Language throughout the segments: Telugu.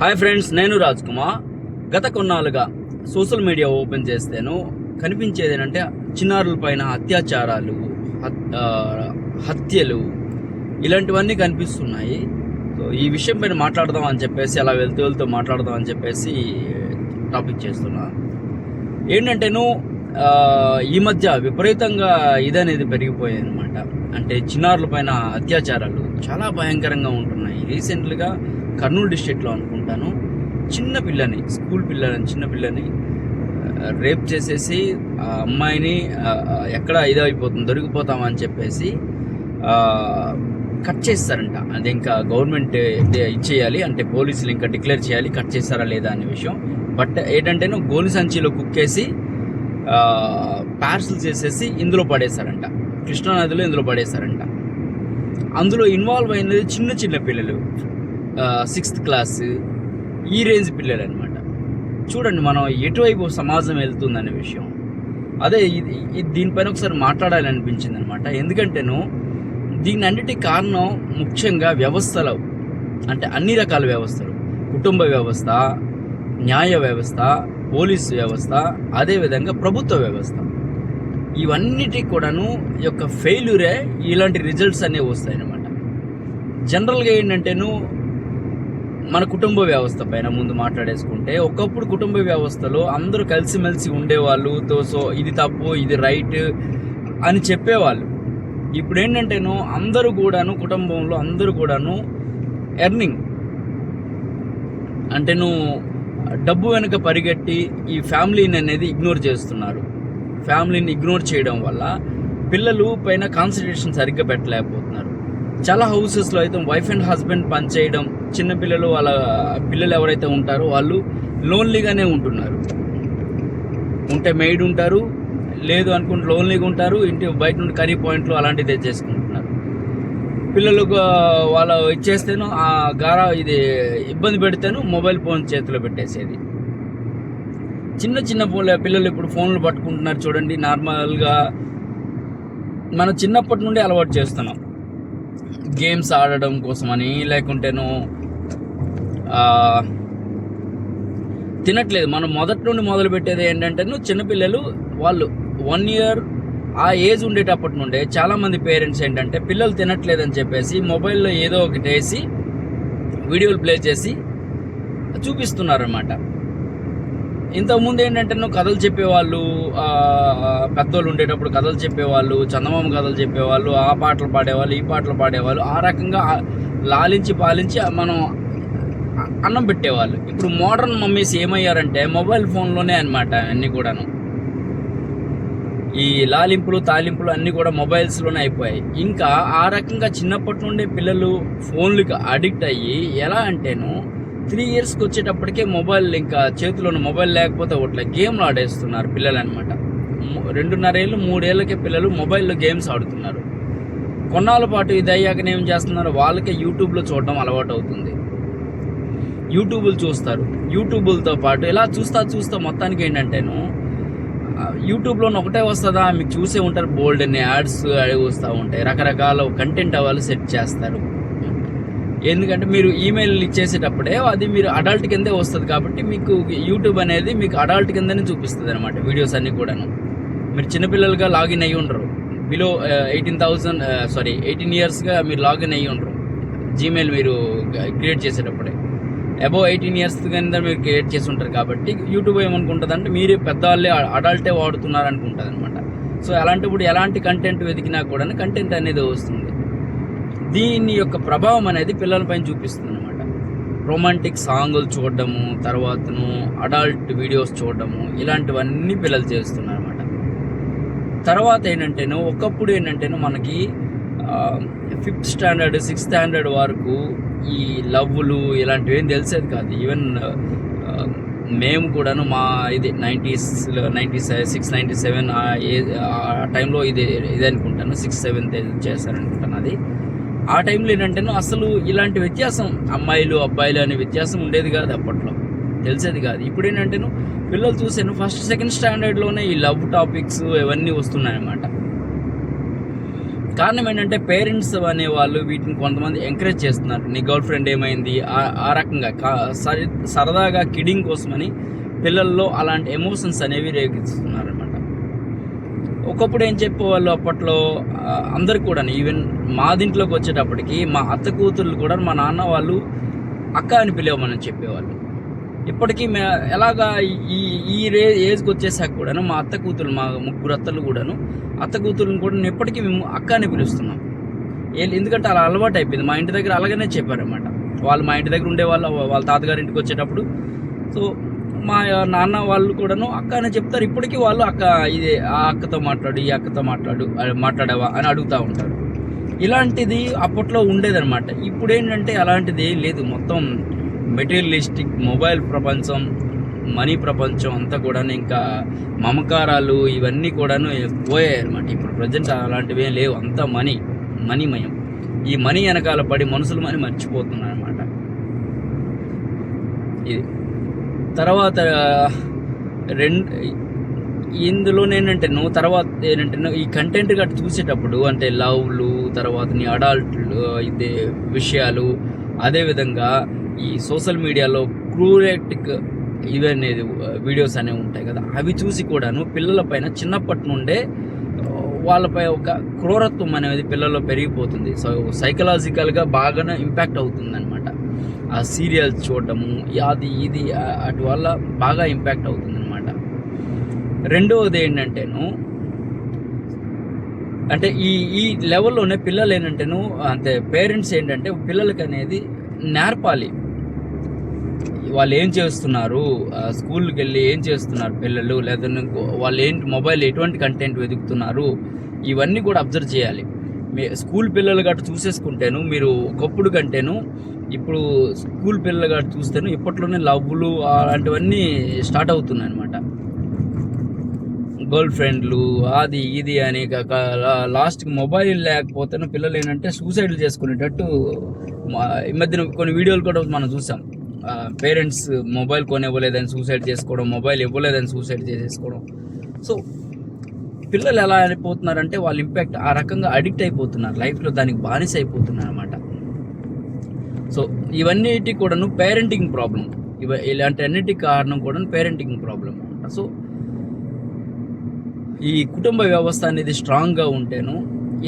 హాయ్ ఫ్రెండ్స్ నేను రాజ్ కుమార్. గత కొన్నాళ్ళుగా సోషల్ మీడియా ఓపెన్ చేస్తేను కనిపించేది ఏంటంటే చిన్నారుల పైన అత్యాచారాలు హత్యలు ఇలాంటివన్నీ కనిపిస్తున్నాయి. సో ఈ విషయం పైన మాట్లాడదాం అని చెప్పేసి అలా వెళ్తూ వెళ్తూ మాట్లాడదాం అని చెప్పేసి టాపిక్ చేస్తున్నా. ఏంటంటేను ఈ మధ్య విపరీతంగా ఇదనేది పెరిగిపోయాయి అనమాట అంటే చిన్నారుల పైన అత్యాచారాలు చాలా భయంకరంగా ఉంటున్నాయి. రీసెంట్గా కర్నూలు డిస్ట్రిక్ట్లో అనుకుంటాను. చిన్న పిల్లని స్కూల్ పిల్లని చిన్న పిల్లని రేప్ చేసేసి ఆ అమ్మాయిని ఎక్కడ ఇదైపోతుంది దొరికిపోతామని చెప్పేసి కట్ చేస్తారంట. అది ఇంకా గవర్నమెంట్ ఇచ్చేయాలి అంటే పోలీసులు ఇంకా డిక్లేర్ చేయాలి కట్ చేస్తారా లేదా అనే విషయం. బట్ ఏంటంటేను గోని సంచిలో కుక్కేసి పార్సల్ చేసేసి ఇందులో పడేశారంట కృష్ణానదిలో ఇందులో పడేశారంట అందులో ఇన్వాల్వ్ అయినది చిన్న చిన్న పిల్లలు. సిక్స్త్ క్లాస్ ఈ రేంజ్ పిల్లలు అనమాట చూడండి మనం ఎటువైపు సమాజం వెళ్తుందనే విషయం. అదే ఇది దీనిపైన ఒకసారి మాట్లాడాలి అనిపించింది అనమాట ఎందుకంటేను దీని అన్నిటి కారణం ముఖ్యంగా వ్యవస్థలు. అంటే అన్ని రకాల వ్యవస్థలు. కుటుంబ వ్యవస్థ న్యాయ వ్యవస్థ పోలీస్ వ్యవస్థ అదేవిధంగా ప్రభుత్వ వ్యవస్థ. ఇవన్నిటికి కూడాను యొక్క ఫెయిల్యూరే ఇలాంటి రిజల్ట్స్ అనేవి వస్తాయన్నమాట. జనరల్గా ఏంటంటేను మన కుటుంబ వ్యవస్థ పైన ముందు మాట్లాడేసుకుంటే ఒకప్పుడు కుటుంబ వ్యవస్థలో అందరూ కలిసిమెలిసి ఉండేవాళ్ళు తో సో ఇది తప్పు ఇది రైట్ అని చెప్పేవాళ్ళు. ఇప్పుడు ఏంటంటేను అందరూ కూడాను కుటుంబంలో అందరూ కూడాను ఎర్నింగ్. అంటే నువ్వు డబ్బు వెనుక పరిగెట్టి ఈ ఫ్యామిలీని అనేది ఇగ్నోర్ చేస్తున్నారు. ఫ్యామిలీని ఇగ్నోర్ చేయడం వల్ల పిల్లలు పైన కాన్సన్ట్రేషన్ సరిగ్గా పెట్టలేకపోతున్నారు. చాలా హౌసెస్లో అయితే వైఫ్ అండ్ హస్బెండ్ పనిచేయడం చిన్నపిల్లలు వాళ్ళ పిల్లలు ఎవరైతే ఉంటారో వాళ్ళు లోన్లీగానే ఉంటున్నారు. ఉంటే మెయిడ్ ఉంటారు లేదు అనుకుంటే లోన్లీగా ఉంటారు ఇంటి బయట నుండి కర్రీ పాయింట్లు అలాంటివి చేసుకుంటున్నారు పిల్లలకు వాళ్ళు ఇచ్చేస్తేను ఆ గారా ఇది ఇబ్బంది పెడితేను మొబైల్ ఫోన్ చేతిలో పెట్టేసేది. చిన్న చిన్న పిల్లలు ఇప్పుడు ఫోన్లు పట్టుకుంటున్నారు చూడండి నార్మల్గా మనం చిన్నప్పటి నుండి అలవాటు చేస్తున్నాం. గేమ్స్ ఆడడం కోసమని లేకుంటేను తినట్లేదు. మనం మొదటి నుండి మొదలు పెట్టేది ఏంటంటే చిన్నపిల్లలు వాళ్ళు వన్ ఇయర్ ఆ ఏజ్ ఉండేటప్పటి నుండే చాలామంది పేరెంట్స్ ఏంటంటే పిల్లలు తినట్లేదని చెప్పేసి మొబైల్లో ఏదో ఒకటి వేసి వీడియోలు ప్లే చేసి చూపిస్తున్నారన్నమాట. ఇంతకుముందు ఏంటంటే నువ్వు కథలు చెప్పేవాళ్ళు పెద్దోళ్ళు ఉండేటప్పుడు కథలు చెప్పేవాళ్ళు చందమామ కథలు చెప్పేవాళ్ళు ఆ పాటలు పాడేవాళ్ళు ఈ పాటలు పాడేవాళ్ళు ఆ రకంగా లాలించి పాలించి మనం అన్నం పెట్టేవాళ్ళు. ఇప్పుడు మోడర్న్ మమ్మీస్ ఏమయ్యారంటే మొబైల్ ఫోన్లోనే అనమాట అన్నీ కూడాను. ఈ లాలింపులు తాలింపులు అన్నీ కూడా మొబైల్స్లోనే అయిపోయాయి. ఇంకా ఆ రకంగా చిన్నప్పటి నుండే పిల్లలు ఫోన్లకు అడిక్ట్ అయ్యి ఎలా అంటేను త్రీ ఇయర్స్కి వచ్చేటప్పటికే మొబైల్ ఇంకా చేతిలోని మొబైల్ లేకపోతే ఒకట్లా గేమ్లు ఆడేస్తున్నారు పిల్లలు అనమాట రెండున్నర ఏళ్ళు మూడేళ్ళకే పిల్లలు మొబైల్లో గేమ్స్ ఆడుతున్నారు. కొన్నాళ్ళ పాటు ఇది అయ్యాకనే ఏం చేస్తున్నారు? వాళ్ళకే యూట్యూబ్లో చూడడం అలవాటు అవుతుంది యూట్యూబ్లు చూస్తారు. యూట్యూబులతో పాటు ఇలా చూస్తా చూస్తా మొత్తానికి ఏంటంటేను యూట్యూబ్లో ఒకటే వస్తుందా? మీకు చూసే ఉంటారు బోల్డ్ అనే యాడ్స్ అవి వస్తూ ఉంటాయి. రకరకాల కంటెంట్ వాళ్ళు సెట్ చేస్తారు. ఎందుకంటే మీరు ఈమెయిల్ ఇచ్చేసేటప్పుడే అది మీరు అడల్ట్ కిందే వస్తుంది కాబట్టి మీకు యూట్యూబ్ అనేది మీకు అడల్ట్ కిందనే చూపిస్తుంది అనమాట వీడియోస్ అన్నీ కూడాను. మీరు చిన్నపిల్లలుగా లాగిన్ అయ్యి ఉండరు. Below eighteen thousand sorry eighteen ఇయర్స్గా మీరు లాగిన్ అయ్యి ఉండరు. జీమెయిల్ మీరు క్రియేట్ చేసేటప్పుడే. అబౌవ్ ఎయిటీన్ ఇయర్స్ కింద మీరు క్రియేట్ చేసి ఉంటారు కాబట్టి యూట్యూబ్ ఏమనుకుంటుంది అంటే మీరే పెద్దవాళ్ళే అడల్టే వాడుతున్నారు అనుకుంటుంది అనమాట సో అలాంటప్పుడు ఎలాంటి కంటెంట్ వెతికినా కూడా కంటెంట్ అనేది వస్తుంది. దీని యొక్క ప్రభావం అనేది పిల్లలపైన చూపిస్తుంది అనమాట రొమాంటిక్ సాంగులు చూడడము తర్వాతను అడల్ట్ వీడియోస్ చూడడము ఇలాంటివన్నీ పిల్లలు చేస్తున్నారు అనమాట తర్వాత ఏంటంటేను ఒకప్పుడు ఏంటంటేను మనకి ఫిఫ్త్ స్టాండర్డ్ సిక్స్త్ స్టాండర్డ్ వరకు ఈ లవ్లు ఇలాంటివి ఏం తెలిసేది కాదు. ఈవెన్ మేము కూడాను మా ఇది nineties ninety six ninety seven ఏ- ఆ టైంలో ఇది ఇది అనుకుంటాను. సిక్స్ సెవెంత్ చేశారనుకుంటాను అది. ఆ టైంలో ఏంటంటే అసలు ఇలాంటి వ్యత్యాసం అమ్మాయిలు అబ్బాయిలు అనే వ్యత్యాసం ఉండేది కాదు అప్పట్లో. తెలిసేది కాదు. ఇప్పుడు ఏంటంటే పిల్లలు చూసాను ఫస్ట్ సెకండ్ స్టాండర్డ్లోనే ఈ లవ్ టాపిక్స్ ఇవన్నీ వస్తున్నాయన్నమాట. కారణం ఏంటంటే పేరెంట్స్ అనే వాళ్ళు వీటిని కొంతమంది ఎంకరేజ్ చేస్తున్నారు. నీ గర్ల్ ఫ్రెండ్ ఏమైంది? ఆ- ఆ రకంగా సరదాగా కిడింగ్ కోసమని పిల్లల్లో అలాంటి ఎమోషన్స్ అనేవి రేగిస్తున్నారు ఒకప్పుడు ఏం చెప్పేవాళ్ళు అప్పట్లో? అందరు కూడా ఈవెన్ మా దీంట్లోకి వచ్చేటప్పటికి మా అత్త కూతుర్లు కూడా మా నాన్న వాళ్ళు అక్క అని పిలవమని చెప్పేవాళ్ళు. ఇప్పటికీ మే ఎలాగా ఈ ఈ రే ఏజ్కి వచ్చేసాక కూడాను మా అత్త కూతురు మా ముగ్గురు అత్తలు కూడాను అత్త కూతురుని కూడా నేను మేము అక్క అని పిలుస్తున్నాం. ఎందుకంటే అలా అలవాటు అయిపోయింది. మా ఇంటి దగ్గర అలాగనే చెప్పారన్నమాట. వాళ్ళు మా ఇంటి దగ్గర ఉండేవాళ్ళు వాళ్ళ తాతగారి ఇంటికి వచ్చేటప్పుడు. సో మా నాన్న వాళ్ళు కూడాను అక్క అని చెప్తారు. ఇప్పటికీ వాళ్ళు అక్క ఇది ఆ అక్కతో మాట్లాడు ఈ అక్కతో మాట్లాడు మాట్లాడావా అని అడుగుతూ ఉంటారు. ఇలాంటిది అప్పట్లో ఉండేదన్నమాట. ఇప్పుడు ఏంటంటే అలాంటిది ఏం లేదు. మొత్తం మెటీరియలిస్టిక్ మొబైల్ ప్రపంచం మనీ ప్రపంచం అంతా కూడా ఇంకా మమకారాలు ఇవన్నీ కూడాను పోయాయి అనమాట ఇప్పుడు ప్రజెంట్ అలాంటివి ఏం లేవు. అంతా మనీ మనీమయం. ఈ మనీ వెనకాల పడి మనుషులు మని మర్చిపోతున్నారు అనమాట ఇది. తర్వాత రెండు ఇందులో ఏంటంటే నువ్వు తర్వాత ఏంటంటే నువ్వు ఈ కంటెంట్ గట్రా చూసేటప్పుడు అంటే లవ్లు తర్వాత నీ అడాల్ట్లు ఇదే విషయాలు అదేవిధంగా ఈ సోషల్ మీడియాలో క్రూరెటిక్ ఇవి అనేది వీడియోస్ అనేవి ఉంటాయి కదా అవి చూసి కూడాను పిల్లల పైన చిన్నప్పటి నుండే వాళ్ళపై ఒక క్రూరత్వం అనేది పిల్లల్లో పెరిగిపోతుంది. సో సైకలాజికల్గా బాగానే ఇంపాక్ట్ అవుతుంది అనమాట ఆ సీరియల్స్ చూడటము అది ఇది ఆ- అటు వల్ల బాగా ఇంపాక్ట్ అవుతుందన్నమాట. రెండవది ఏంటంటేను అంటే ఈ ఈ లెవెల్లోనే పిల్లలు ఏంటంటేను అంటే పేరెంట్స్ ఏంటంటే పిల్లలకి అనేది నేర్పాలి. వాళ్ళు ఏం చేస్తున్నారు? స్కూల్కి వెళ్ళి ఏం చేస్తున్నారు పిల్లలు? లేదా వాళ్ళు ఏంటి మొబైల్ ఎటువంటి కంటెంట్ వెతుకుతున్నారు? ఇవన్నీ కూడా అబ్జర్వ్ చేయాలి. మీ స్కూల్ పిల్లలు గట్రా చూసేసుకుంటేను మీరు ఒకప్పుడు కంటేను ఇప్పుడు స్కూల్ పిల్లలు గట్రా చూస్తేను ఇప్పట్లోనే లవ్లు అలాంటివన్నీ స్టార్ట్ అవుతున్నాయి అనమాట గర్ల్ ఫ్రెండ్లు అది ఇది అని లాస్ట్కి మొబైల్ లేకపోతేను పిల్లలు ఏంటంటే సూసైడ్లు చేసుకునేటట్టు ఈ మధ్యన కొన్ని వీడియోలు కూడా మనం చూసాం. పేరెంట్స్ మొబైల్ కొనివ్వలేదని సూసైడ్ చేసుకోవడం మొబైల్ ఇవ్వలేదని సూసైడ్ చేసేసుకోవడం. సో పిల్లలు ఎలా అయిపోతున్నారంటే వాళ్ళ ఇంపాక్ట్ ఆ రకంగా అడిక్ట్ అయిపోతున్నారు. లైఫ్లో దానికి బానిస అయిపోతున్నారు అనమాట సో ఇవన్నిటి కూడాను పేరెంటింగ్ ప్రాబ్లం ఇవ ఇలాంటి అన్నిటికి కారణం కూడా పేరెంటింగ్ ప్రాబ్లం అనమాట సో ఈ కుటుంబ వ్యవస్థ అనేది స్ట్రాంగ్గా ఉంటేను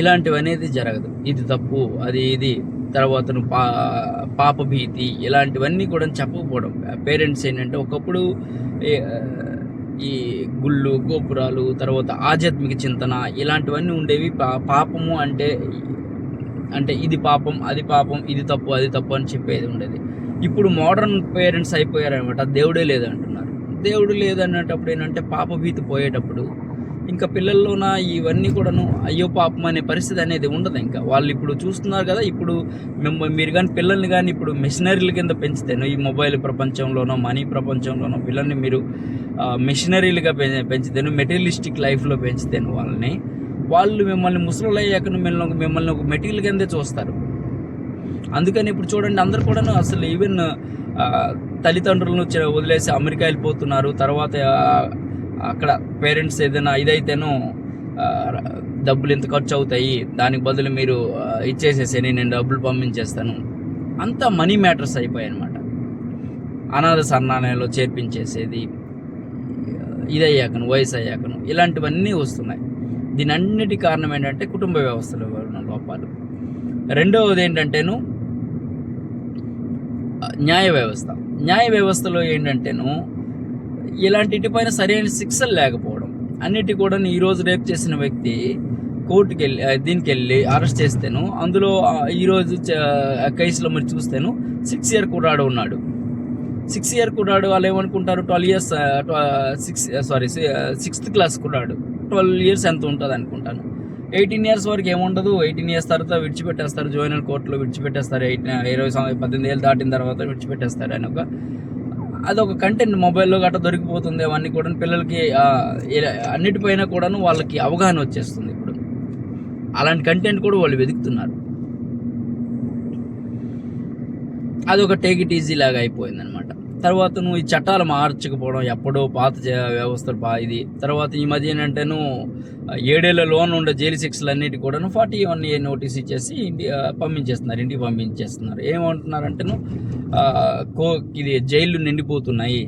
ఇలాంటివి అనేది జరగదు. ఇది తప్పు అది ఇది తర్వాత పా పాప భీతి ఇలాంటివన్నీ కూడా చెప్పకపోవడం. పేరెంట్స్ ఏంటంటే ఒకప్పుడు ఈ గుళ్ళు గోపురాలు తర్వాత ఆధ్యాత్మిక చింతన ఇలాంటివన్నీ ఉండేవి. పా- పాపము అంటే అంటే ఇది పాపం అది పాపం ఇది తప్పు అది తప్పు అని చెప్పేది ఉండేది. ఇప్పుడు మోడర్న్ పేరెంట్స్ అయిపోయారనమాట దేవుడే లేదంటున్నారు. దేవుడు లేదన్నప్పుడు ఏంటంటే పాప భీతి పోయేటప్పుడు ఇంకా పిల్లల్లోన ఇవన్నీ కూడాను అయ్యో పాపం అనే పరిస్థితి అనేది ఉండదు ఇంకా. వాళ్ళు ఇప్పుడు చూస్తున్నారు కదా ఇప్పుడు మేము మీరు కానీ పిల్లల్ని కానీ ఇప్పుడు మిషనరీల కింద పెంచుతాను ఈ మొబైల్ ప్రపంచంలోనో మనీ ప్రపంచంలోనో పిల్లల్ని మీరు మిషనరీలుగా పెంచుతాను మెటీరియలిస్టిక్ లైఫ్లో పెంచుతాను వాళ్ళని వాళ్ళు మిమ్మల్ని ముసలు అయ్యాక మిమ్మల్ని మిమ్మల్ని ఒక మెటీరియల్ కిందే చూస్తారు. అందుకని ఇప్పుడు చూడండి అందరు కూడాను అసలు ఈవెన్ తల్లిదండ్రులను వదిలేసి అమెరికా వెళ్ళిపోతున్నారు తర్వాత అక్కడ పేరెంట్స్ ఏదైనా ఇదైతేనో డబ్బులు ఎంత ఖర్చు అవుతాయి దానికి బదులు మీరు ఇచ్చేసేసేని నేను డబ్బులు పంపించేస్తాను. అంతా మనీ మ్యాటర్స్ అయిపోయాయి అనమాట అనాథ సన్నాలయంలో చేర్పించేసేది ఇదయ్యాకను వయసు అయ్యాకను ఇలాంటివన్నీ వస్తున్నాయి. దీని అన్నిటి కారణం ఏంటంటే కుటుంబ వ్యవస్థలో ఉన్న లోపాలు. రెండవది ఏంటంటేను న్యాయ వ్యవస్థ. న్యాయ వ్యవస్థలో ఏంటంటేను ఇలాంటిపైన సరైన శిక్షలు లేకపోవడం. అన్నిటి కూడా ఈరోజు రేపు చేసిన వ్యక్తి కోర్టుకి వెళ్ళి దీనికి వెళ్ళి అరెస్ట్ చేస్తాను అందులో ఈరోజు కేసులో మరి చూస్తేను సిక్స్ ఇయర్ కుర్రాడు ఉన్నాడు. సిక్స్ ఇయర్ కుర్రాడు వాళ్ళు ఏమనుకుంటారు? Twelve years six sorry sixth class కుర్రాడు. ట్వెల్వ్ ఇయర్స్ ఎంత ఉంటుంది అనుకుంటాను. ఎయిటీన్ ఇయర్స్ వరకు ఏముండదు ఎయిటీన్ ఇయర్స్ తర్వాత విడిచిపెట్టేస్తారు. జోయినల్ కోర్టులో విడిచిపెట్టేస్తారు. ఎయిటీన్ ఇరవై పద్దెనిమిది ఏళ్ళు దాటిన తర్వాత విడిచిపెట్టేస్తారు అని ఒక అదొక కంటెంట్ మొబైల్లో గట్రా దొరికిపోతుంది అవన్నీ కూడా పిల్లలకి అన్నిటిపైన కూడాను వాళ్ళకి అవగాహన వచ్చేస్తుంది ఇప్పుడు. అలాంటి కంటెంట్ కూడా వాళ్ళు వెతుకుతున్నారు. అదొక టేక్ ఇట్ ఈజీ లాగా అయిపోయిందనమాట తర్వాత నువ్వు ఈ చట్టాలు మార్చకపోవడం ఎప్పుడో పాత వ్యవస్థలు బా ఇది. తర్వాత ఈ మధ్య ఏంటంటేను ఏడేళ్ళ లోన్ ఉండే జైలు శిక్షలు అన్నిటి కూడాను ఫార్టీ వన్ ఏ నోటీస్ ఇచ్చేసి ఇంటి పంపించేస్తున్నారు ఇంటికి పంపించేస్తున్నారు. ఏమంటున్నారంటే నువ్వు కో ఇది జైళ్ళు నిండిపోతున్నాయి.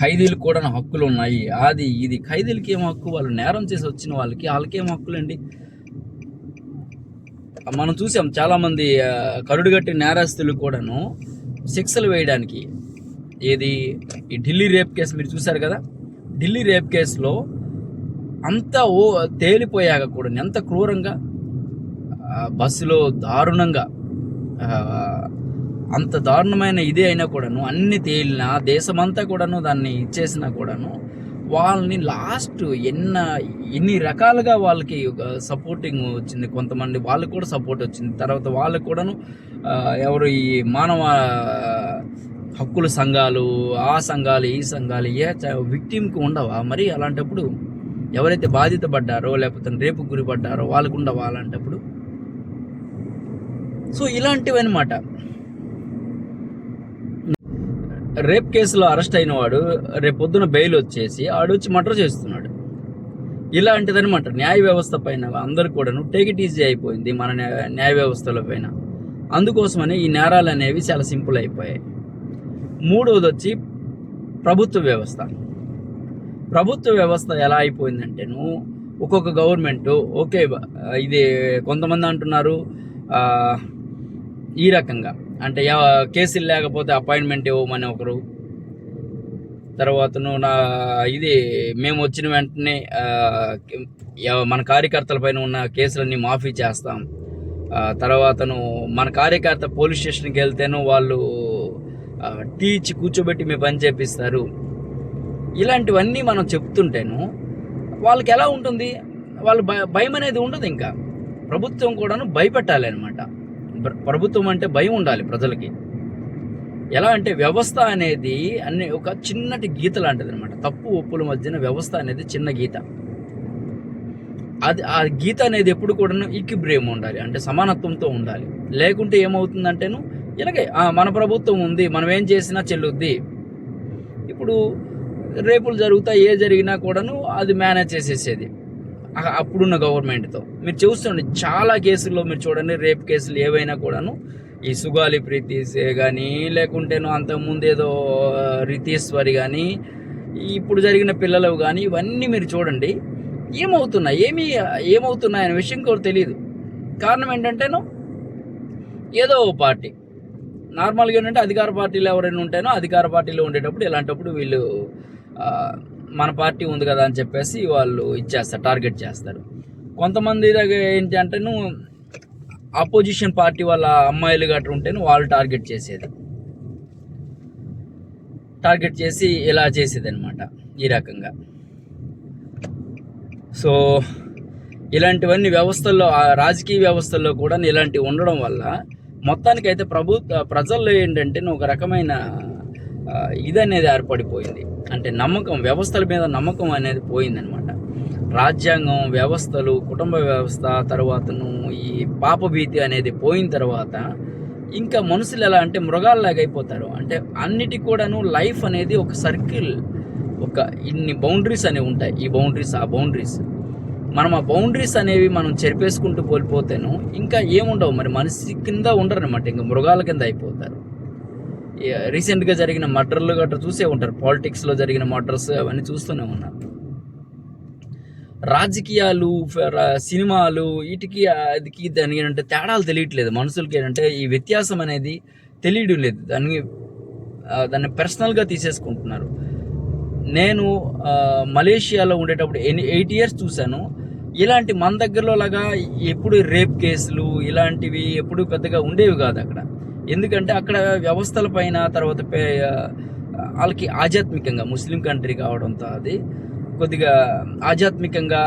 ఖైదీలకు కూడా హక్కులు ఉన్నాయి. అది ఇది ఖైదీలకి ఏం హక్కు? వాళ్ళు నేరం చేసి వచ్చిన వాళ్ళకి వాళ్ళకేం హక్కులు హక్కులండి? మనం చూసాం చాలామంది కరుడుగట్టి నేరస్తులు కూడాను శిక్షలు వేయడానికి ఏది? ఈ ఢిల్లీ రేప్ కేసు మీరు చూసారు కదా? ఢిల్లీ రేప్ కేసులో అంత ఓ తేలిపోయాక కూడా ఎంత క్రూరంగా బస్సులో దారుణంగా అంత దారుణమైన ఇదే అయినా కూడాను అన్ని తేలినా దేశమంతా కూడాను దాన్ని ఇచ్చేసినా కూడాను వాళ్ళని లాస్ట్ ఎన్న ఎన్ని రకాలుగా వాళ్ళకి సపోర్టింగ్ వచ్చింది. కొంతమంది వాళ్ళకి కూడా సపోర్ట్ వచ్చింది. తర్వాత వాళ్ళకి కూడాను ఎవరు ఈ మానవ హక్కుల సంఘాలు ఆ సంఘాలు ఈ సంఘాలు ఏ విక్టిమ్కి ఉండవా? మరి అలాంటప్పుడు ఎవరైతే బాధిత పడ్డారో లేకపోతే రేపు గురిపడ్డారో వాళ్ళకు ఉండవా అలాంటప్పుడు? సో ఇలాంటివి అనమాట రేప్ కేసులో అరెస్ట్ అయిన వాడు రేపొద్దున బెయిల్ వచ్చేసి ఆడు వచ్చి మటర్ చేస్తున్నాడు. ఇలాంటిదనమాట న్యాయ వ్యవస్థ పైన అందరు కూడాను టేక్ ఇట్ ఈజీ అయిపోయింది మన న్యాయ వ్యవస్థల పైన. అందుకోసమని ఈ నేరాలు అనేవి చాలా సింపుల్ అయిపోయాయి. మూడవది వచ్చి ప్రభుత్వ వ్యవస్థ. ప్రభుత్వ వ్యవస్థ ఎలా అయిపోయిందంటేను ఒక్కొక్క గవర్నమెంట్ ఓకే ఇది కొంతమంది అంటున్నారు ఈ రకంగా. అంటే కేసులు లేకపోతే అపాయింట్మెంట్ ఇవ్వమని ఒకరు. తర్వాతను నా ఇది మేము వచ్చిన వెంటనే మన కార్యకర్తల పైన ఉన్న కేసులన్నీ మాఫీ చేస్తాం. తర్వాతను మన కార్యకర్త పోలీస్ స్టేషన్కి వెళ్తేను వాళ్ళు టీచి టీ ఇచ్చి కూర్చోబెట్టి మీ పని చేపిస్తారు. ఇలాంటివన్నీ మనం చెప్తుంటేను వాళ్ళకి ఎలా ఉంటుంది? వాళ్ళు భయ భయం అనేది ఉండదు ఇంకా. ప్రభుత్వం కూడాను భయపెట్టాలి అనమాట ప్రభుత్వం అంటే భయం ఉండాలి ప్రజలకి. ఎలా అంటే వ్యవస్థ అనేది అన్ని ఒక చిన్నటి గీత లాంటిది అనమాట తప్పు ఒప్పుల మధ్యన వ్యవస్థ అనేది చిన్న గీత. అది ఆ గీత అనేది ఎప్పుడు కూడా ఈక్విబ్రియం ఉండాలి. అంటే సమానత్వంతో ఉండాలి. లేకుంటే ఏమవుతుందంటేను ఇలాగే మన ప్రభుత్వం ఉంది మనం ఏం చేసినా చెల్లుద్ది. ఇప్పుడు రేపులు జరుగుతాయి ఏ జరిగినా కూడాను అది మేనేజ్ చేసేసేది. అప్పుడున్న గవర్నమెంట్తో మీరు చూస్తుండే చాలా కేసుల్లో మీరు చూడండి రేప్ కేసులు ఏవైనా కూడాను ఈ సుగాలి ప్రీతిసే కానీ లేకుంటేనో అంతకుముందు ఏదో రితీశ్వరి కానీ ఇప్పుడు జరిగిన పిల్లలు కానీ ఇవన్నీ మీరు చూడండి ఏమవుతున్నాయి? ఏమి ఏమవుతున్నాయి అనే విషయం కూడా తెలియదు కారణం ఏంటంటేనో ఏదో ఓ పార్టీ. నార్మల్గా ఏంటంటే అధికార పార్టీలో ఎవరైనా ఉంటేనో అధికార పార్టీలో ఉండేటప్పుడు ఇలాంటప్పుడు వీళ్ళు మన పార్టీ ఉంది కదా అని చెప్పేసి వాళ్ళు ఇచ్చేస్తారు టార్గెట్ చేస్తారు. కొంతమంది దగ్గర ఏంటి అంటేను ఆపోజిషన్ పార్టీ వాళ్ళ అమ్మాయిలు గట్రా ఉంటే వాళ్ళు టార్గెట్ చేసేది. టార్గెట్ చేసి ఇలా చేసేది అనమాట ఈ రకంగా. సో ఇలాంటివన్నీ వ్యవస్థల్లో ఆ రాజకీయ వ్యవస్థల్లో కూడా ఇలాంటివి ఉండడం వల్ల మొత్తానికైతే ప్రభుత్వ ప్రజల్లో ఏంటంటే ఒక రకమైన ఇది అనేది ఏర్పడిపోయింది. అంటే నమ్మకం వ్యవస్థల మీద నమ్మకం అనేది పోయిందనమాట. రాజ్యాంగం వ్యవస్థలు కుటుంబ వ్యవస్థ తర్వాతను ఈ పాపభీతి అనేది పోయిన తర్వాత ఇంకా మనుషులు ఎలా అంటే మృగాల్లాగా అయిపోతారు. అంటే అన్నిటికి కూడాను లైఫ్ అనేది ఒక సర్కిల్ ఒక ఇన్ని బౌండరీస్ అనేవి ఉంటాయి. ఈ బౌండరీస్ ఆ బౌండరీస్. మనం ఆ బౌండరీస్ అనేవి మనం చెరిపేసుకుంటూ కోల్పోతేను ఇంకా ఏముండవు. మరి మనిషి కింద ఉండరు అనమాట ఇంకా మృగాల కింద అయిపోతారు. రీసెంట్గా జరిగిన మర్డర్లు గట్రా చూసే ఉంటారు. పాలిటిక్స్లో జరిగిన మర్డర్స్ అవన్నీ చూస్తూనే ఉన్నారు రాజకీయాలు ఫ- సినిమాలు వీటికి అదికి దానికి ఏంటంటే తేడాలు తెలియట్లేదు. మనుషులకి ఏంటంటే ఈ వ్యత్యాసం అనేది తెలియడం లేదు. దాన్ని దాన్ని పర్సనల్గా తీసేసుకుంటున్నారు. నేను మలేషియాలో ఉండేటప్పుడు ఎన్ని ఎయిట్ ఇయర్స్ చూశాను. ఇలాంటి మన దగ్గరలో లాగా ఎప్పుడు రేప్ కేసులు ఇలాంటివి ఎప్పుడు పెద్దగా ఉండేవి కాదు అక్కడ. ఎందుకంటే అక్కడ వ్యవస్థల పైన తర్వాత వాళ్ళకి ఆధ్యాత్మికంగా ముస్లిం కంట్రీ కావడంతో అది కొద్దిగా ఆధ్యాత్మికంగా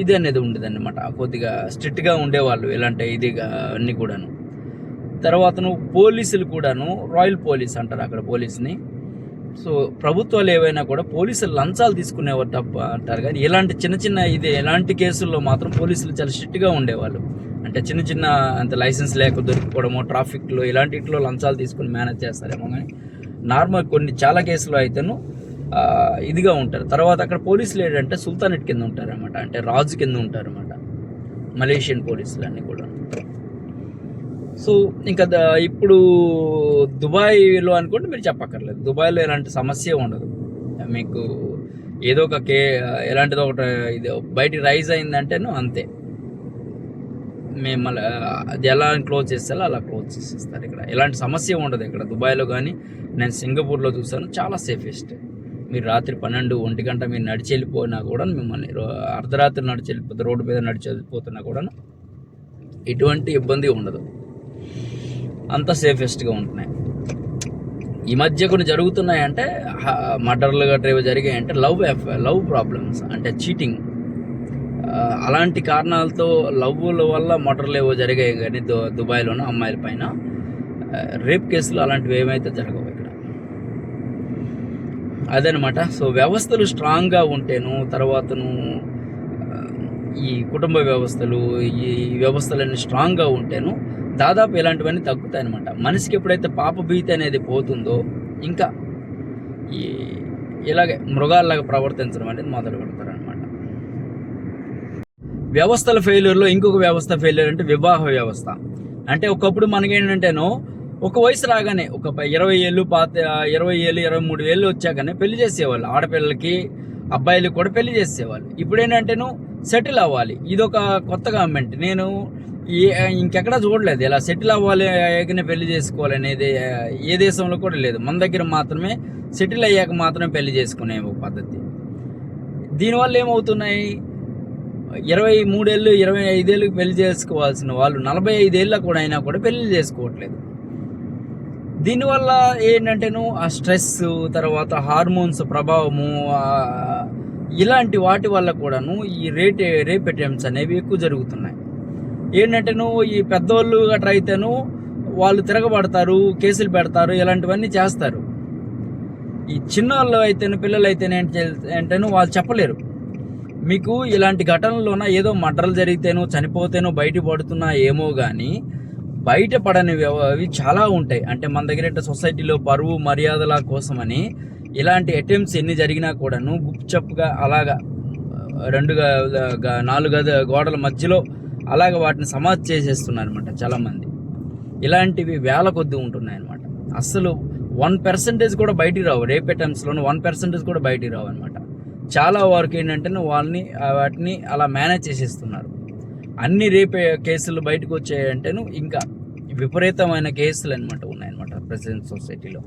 ఇది అనేది ఉండేది అనమాట కొద్దిగా స్ట్రిక్ట్గా ఉండేవాళ్ళు ఇలాంటి ఇది అన్నీ కూడాను. తర్వాతను పోలీసులు కూడాను రాయల్ పోలీస్ అంటారు అక్కడ పోలీస్ని. సో ప్రభుత్వాలు ఏవైనా కూడా పోలీసులు లంచాలు తీసుకునేవారు తప్ప అంటారు కానీ ఇలాంటి చిన్న చిన్న ఇది ఎలాంటి కేసుల్లో మాత్రం పోలీసులు చాలా స్ట్రిక్ట్గా ఉండేవాళ్ళు. అంటే చిన్న చిన్న అంత లైసెన్స్ లేక దొరికిపోవడము ట్రాఫిక్లో ఇలాంటిట్లో లంచాలు తీసుకుని మేనేజ్ చేస్తారేమో కానీ నార్మల్ కొన్ని చాలా కేసులు అయితేను ఇదిగా ఉంటారు. తర్వాత అక్కడ పోలీసులు ఏంటంటే సుల్తానేట్ కింద ఉంటారన్నమాట. అంటే రాజు కింద ఉంటారన్నమాట. మలేషియన్ పోలీసులు అన్నీ కూడా. సో ఇంకా ఇప్పుడు దుబాయ్లో అనుకుంటే మీరు చెప్పక్కర్లేదు. దుబాయ్లో ఎలాంటి సమస్య ఉండదు. మీకు ఏదో ఒక కే ఎలాంటిదో ఒకటి ఇది బయటికి రైజ్ అయిందంటేను అంతే. మేము అది ఎలా క్లోజ్ చేస్తారో అలా క్లోజ్ చేసేస్తారు ఇక్కడ. ఎలాంటి సమస్య ఉండదు ఇక్కడ. దుబాయ్లో కానీ నేను సింగపూర్లో చూసాను చాలా సేఫెస్ట్. మీరు రాత్రి పన్నెండు ఒంటి గంట మీరు నడిచి వెళ్ళిపోయినా కూడా మిమ్మల్ని అర్ధరాత్రి నడిచి వెళ్ళిపోతే రోడ్డు మీద నడిచి వెళ్ళిపోతున్నా కూడా ఎటువంటి ఇబ్బంది ఉండదు. అంత సేఫెస్ట్గా ఉంటున్నాయి. ఈ మధ్య కొన్ని జరుగుతున్నాయంటే మర్డర్లు గట్రా ఇవి జరిగాయంటే లవ్ లవ్ ప్రాబ్లమ్స్ అంటే చీటింగ్. అలాంటి కారణాలతో లవ్వుల వల్ల మర్డర్లు ఏవో జరిగాయి కానీ దు దుబాయ్లోనూ అమ్మాయిల పైన. రేప్ కేసులు అలాంటివి ఏమైతే జరగవు ఇక్కడ. అదనమాట. సో వ్యవస్థలు స్ట్రాంగ్గా ఉంటేను తర్వాతను ఈ కుటుంబ వ్యవస్థలు ఈ వ్యవస్థలన్నీ స్ట్రాంగ్గా ఉంటేను దాదాపు ఇలాంటివన్నీ తగ్గుతాయి అనమాట మనిషికి ఎప్పుడైతే పాప భీతి అనేది పోతుందో ఇంకా ఈ ఇలాగే మృగాల్లాగా ప్రవర్తించడం అనేది మొదలు పెడతారు వ్యవస్థల ఫెయిల్యూర్లో ఇంకొక వ్యవస్థ ఫెయిల్యూర్ అంటే వివాహ వ్యవస్థ. అంటే ఒకప్పుడు మనకేంటంటేనో ఒక వయసు రాగానే ఒక ఇరవై ఏళ్ళు పాత ఇరవై ఏళ్ళు ఇరవై మూడు ఏళ్ళు వచ్చాకనే పెళ్ళి చేసేవాళ్ళు. ఆడపిల్లలకి అబ్బాయిలకి కూడా పెళ్ళి చేసేవాళ్ళు. ఇప్పుడు ఏంటంటేను సెటిల్ అవ్వాలి. ఇదొక కొత్త గవర్నమెంట్ నేను ఏ ఇంకెక్కడా చూడలేదు. ఇలా సెటిల్ అవ్వాలి అయ్యాకనే పెళ్ళి చేసుకోవాలి అనేది ఏ దేశంలో కూడా లేదు. మన దగ్గర మాత్రమే సెటిల్ అయ్యాక మాత్రమే పెళ్ళి చేసుకునే ఒక పద్ధతి. దీనివల్ల ఏమవుతున్నాయి? ఇరవై మూడేళ్ళు ఇరవై ఐదేళ్ళకి పెళ్ళి చేసుకోవాల్సిన వాళ్ళు నలభై ఐదేళ్ళ కూడా అయినా కూడా పెళ్ళి చేసుకోవట్లేదు. దీనివల్ల ఏంటంటేను ఆ స్ట్రెస్ తర్వాత హార్మోన్స్ ప్రభావము ఇలాంటి వాటి వల్ల కూడాను ఈ రేట్ రేప్ అటెంప్ట్స్ అనేవి ఎక్కువ జరుగుతున్నాయి. ఏంటంటేను ఈ పెద్దోళ్ళు గట్రా అయితేను వాళ్ళు తిరగబడతారు కేసులు పెడతారు ఇలాంటివన్నీ చేస్తారు. ఈ చిన్నవాళ్ళు అయితేను పిల్లలు అయితేనే ఏంటేను వాళ్ళు చెప్పలేరు. మీకు ఇలాంటి ఘటనలోన ఏదో మర్డర్లు జరిగితేనో చనిపోతేనో బయట పడుతున్నా ఏమో కానీ బయటపడని అవి చాలా ఉంటాయి. అంటే మన దగ్గర సొసైటీలో పరువు మర్యాదల కోసమని ఇలాంటి అటెంప్ట్స్ ఎన్ని జరిగినా కూడాను గుప్చప్గా అలాగా రెండు నాలుగు గోడల మధ్యలో అలాగ వాటిని సమాధి చేసేస్తున్నారు అనమాట చాలామంది. ఇలాంటివి వేల కొద్ది ఉంటున్నాయి అనమాట అస్సలు వన్ పర్సెంటేజ్ కూడా బయటికి రావు. రేప్ అటెంప్ట్స్లోనే వన్ పర్సెంటేజ్ కూడా బయటికి రావు అనమాట చాలా వరకు ఏంటంటే వాళ్ళని వాటిని అలా మేనేజ్ చేసేస్తున్నారు. అన్ని రేపే కేసులు బయటకు వచ్చాయంటేను ఇంకా విపరీతమైన కేసులు అనమాట ఉన్నాయన్నమాట ప్రెసిడెంట్ సొసైటీలో.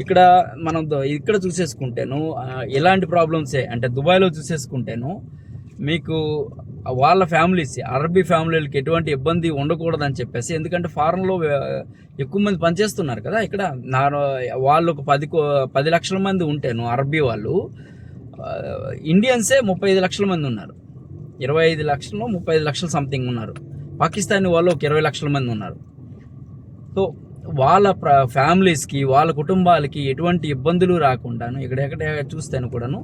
ఇక్కడ మనం ఇక్కడ చూసేసుకుంటేను ఎలాంటి ప్రాబ్లమ్సే అంటే దుబాయ్లో చూసేసుకుంటేను మీకు వాళ్ళ ఫ్యామిలీస్ అరబీ ఫ్యామిలీలకి ఎటువంటి ఇబ్బంది ఉండకూడదని చెప్పేసి ఎందుకంటే ఫారెన్లో ఎక్కువ మంది పనిచేస్తున్నారు కదా ఇక్కడ నా వాళ్ళు ఒక పది కో- పది లక్షల మంది ఉంటేను అరబీ వాళ్ళు ఇండియన్సే ముప్పై ఐదు లక్షల మంది ఉన్నారు. ఇరవై ఐదు లక్షలు ముప్పై ఐదు లక్షలు సంథింగ్ ఉన్నారు. పాకిస్తానీ వాళ్ళు ఒక ఇరవై లక్షల మంది ఉన్నారు. సో వాళ్ళ ప్ర ఫ్యామిలీస్కి వాళ్ళ కుటుంబాలకి ఎటువంటి ఇబ్బందులు రాకుండాను ఇక్కడెక్కడ ఎక్కడ కూడాను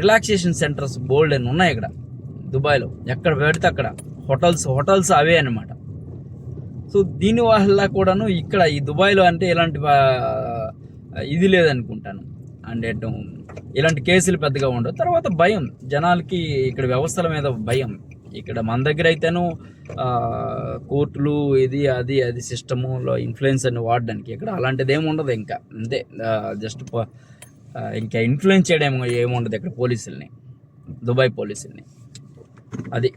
రిలాక్సేషన్ సెంటర్స్ బోల్డ్ అని ఉన్నాయి ఇక్కడ దుబాయ్లో. ఎక్కడ పెడితే అక్కడ. హోటల్స్ హోటల్స్ అవే అనమాట సో దీనివల్ల కూడాను ఇక్కడ ఈ దుబాయ్లో అంటే ఇలాంటి ఇది లేదనుకుంటాను. అండ్ ఇలాంటి కేసులు పెద్దగా ఉండవు. తర్వాత భయం. జనాలకి ఇక్కడ వ్యవస్థల మీద భయం. ఇక్కడ మన దగ్గర అయితేను కోర్టులు ఇది అది అది సిస్టములో ఇన్ఫ్లుయెన్స్ అని వాడడానికి ఇక్కడ అలాంటిది ఏమి ఉండదు ఇంకా. అంతే. జస్ట్ ఇంకా ఇన్ఫ్లుయెన్స్ చేయడం ఏముండదు ఇక్కడ పోలీసుల్ని. దుబాయ్ పోలీసుల్ని. అది.